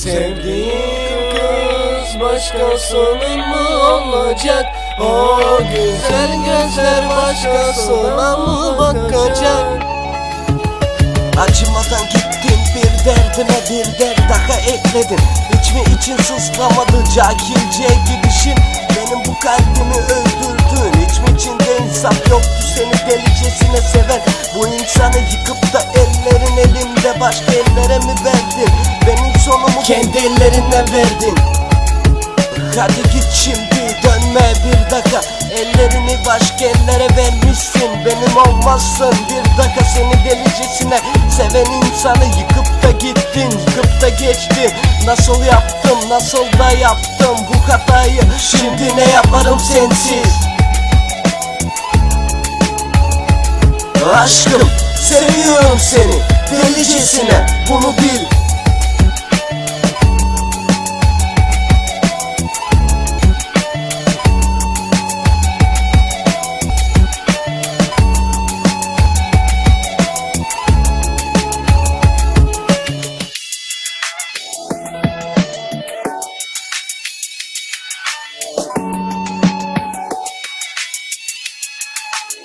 Sevdiğim kız başkasının mı olacak? O güzel gözler başkasına mı bakacak? Acımadan gittin bir derdime bir dert daha ekledin Hiç mi için sızlamadı cahilce gidişin Benim bu kalbimi öldürdün Hiç mi içinde insaf yoktu seni delicesine seven? Bu insanı yıkıp da ellerin elimde başka ellere mi verdin? Sonumu kendi ellerinle verdin. Hadi git şimdi dönme bir dakika. Ellerini başka ellere vermişsin. Benim olmazsın bir dakika. Seni delicesine Seven insanı yıkıp da gittin Yıkıp da geçtin Nasıl yaptım nasıl da yaptım bu hatayı? Şimdi ne yaparım sensiz? Aşkım seviyorum seni delicesine Bunu bil